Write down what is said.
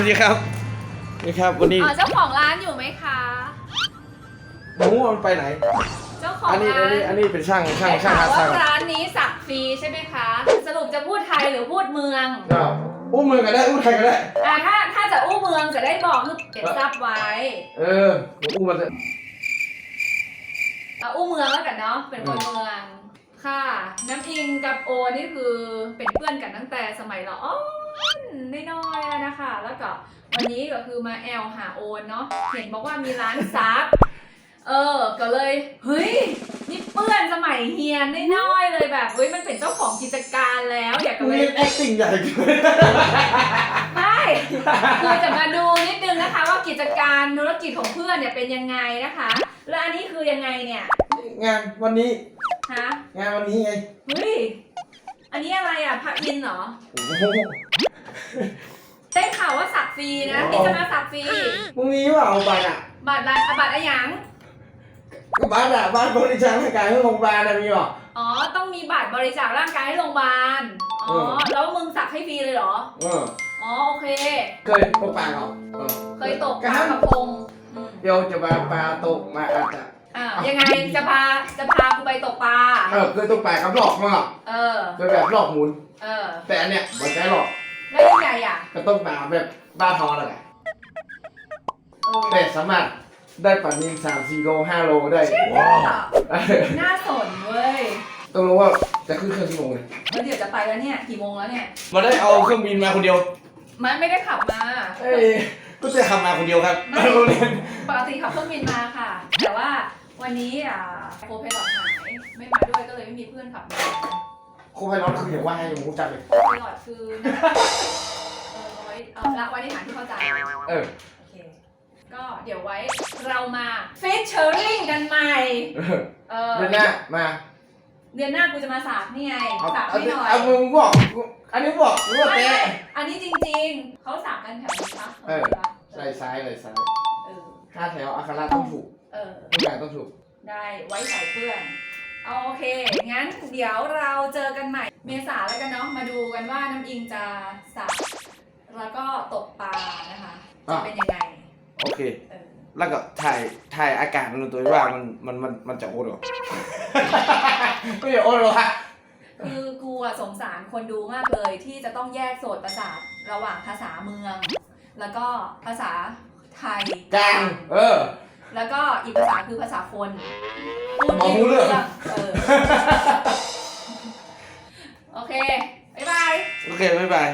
สวัสดีครับนี่ครับวันนี้อ๋อเจ้าของร้านอยู่ไหมคะ หมูมันไปไหน เจ้าของอันนี้ร้าอันนนี้อันนี้เป็นช่างช่างได้ช่างข่าหาวว่าช่างร้านนี้สักฟรีใช่ไหมคะ สรุปจะพูดไทยหรือพูดเมือง ก็อู้มือกันได้อู้ไทยกันได้ อ่าถ้าถ้าจะอู้เมืองจะได้บอกคือเก็บซับไว้เอออู้มันจะเอาอู้เมืองแล้วกันเนาะเป็นคนเมือง ค่ะ น้ำอิงกับโอนี่คือเป็นเพื่อนกันตั้งแต่สมัยเราอ๋อ นน้อยๆแล้วนะคะ แล้วก็วันนี้ก็คือมาแอลหาโอนเนาะ เห็นบอกว่ามีร้านซับ เออ ก็เลย เฮ้ย นี่เพื่อนสมัยเฮียนน้อยๆเลยแบบ เฮ้ย มันเป็นเจ้าของกิจการแล้ว อยากจะมึงไปเล่น acting ใหญ่เกินใช่คือจะมาดูนิดนึงนะคะว่ากิจการธุรกิจของเพื่อนเนี่ยเป็นยังไงนะคะ แล้วอันนี้คือยังไงเนี่ยงานวันนี้ ฮะงานวันนี้ไงเฮ้ยอันนี้อะไรอะพระอินทร์เหรอ โอ้โห ได้ข่าวว่าสักฟรีนะที่จะมาสักฟรีมึงมีเปล่าบัตรอะบัตรละบัตรอะไรหยังก็บัตรอะบัตรบริจาคร่างกายเพื่อโรงพยาบาลอะมีเปล่า อ๋อต้องมีบัตรบริจาคร่างกายให้โรงพยาบาลอ๋อเออ แล้วมึงสักให้ฟรีเลยเหรอเอออ๋อโอเค เคยตกปลาเหรอเออเคยตกปกระลาทั่งกระพงอืมเดี๋ยวจะมาปลาตกมาอาจจะอ่ายังไงจะพาจะพากูไปตกปลาเออเคยตกปลากับหลอกมาหรอกเออเคยแบบหลอกหมุน เออแต่อันเนี้ยมันใช้หลอก ก็ต้องปลาแบบบ้าทอนั่นแหละเออแต่สามารถได้ปลานิลสามสี่โลห้าโลได้ว้าวเออน่าสนเว้ยต้องรู้ว่าจะขึ้นเครื่องกี่โมงเลยแล้วเดี๋ยวจะไปแล้วเนี่ยกี่โมงแล้วเนี่ย มาได้เอาเครื่องบินมาคนเดียว มันไม่ได้ขับมา เอ้ยก็จะขับมาคนเดียวครับไม่ โรงเรียนปกติขับเครื่องบินมาค่ะ แต่ว่าวันนี้อะโคเพลอตหายไม่มาด้วยก็เลยไม่มีเพื่อนขับมาโคไพลอตคืออย่างว่าให้ผมรู้จักเลย โคเพลอตคือนะเออเอาไว้เอา ละไว้ในฐานที่เข้าใจ เออโอเค ก็เดี๋ยวไว้เรามาฟิชเชอริงกันใหม่ เออเออ เดือนหน้ามาเดือนหน้ากูจะมาสากนี่ไงเอาสากเอาให้หน่อยเอามึงบอกอันนี้บอกหรือว่าไม่แต่ไม่อันนี้จริงๆ เขาสากกันแถวนี้ปะเออไหลซ้ายไหลซ้ายเออห้าแถวอัคราต้องถูกเออ ทุกอย่างต้องถูก ได้ไว้ใส่เพื่อนเอาโอเค งั้นเดี๋ยวเราเจอกันใหม่ เมษาแล้วกันเนาะ มาดูกันว่าน้ำอิงจะสัก แล้วก็ตกปลานะคะจะเป็นยังไงโอเค เออแล้วก็ถ่ายถ่ายอากาศมันดูตัวว่ามันมันมันมันจะโอ๊ตหรอ ไม่ใช่โอ๊ตหรอฮะคือกูอะสงสารคนดูมากเลยที่จะต้องแยกโสตประสาทระหว่างภาษาเมือง แล้วก็ภาษาไทยกลางเออ แล้วก็อีกภาษาคือภาษาคนพูดมองรู้เรื่อง เออโอเคบ๊ายบาย โอเค บ๊ายบาย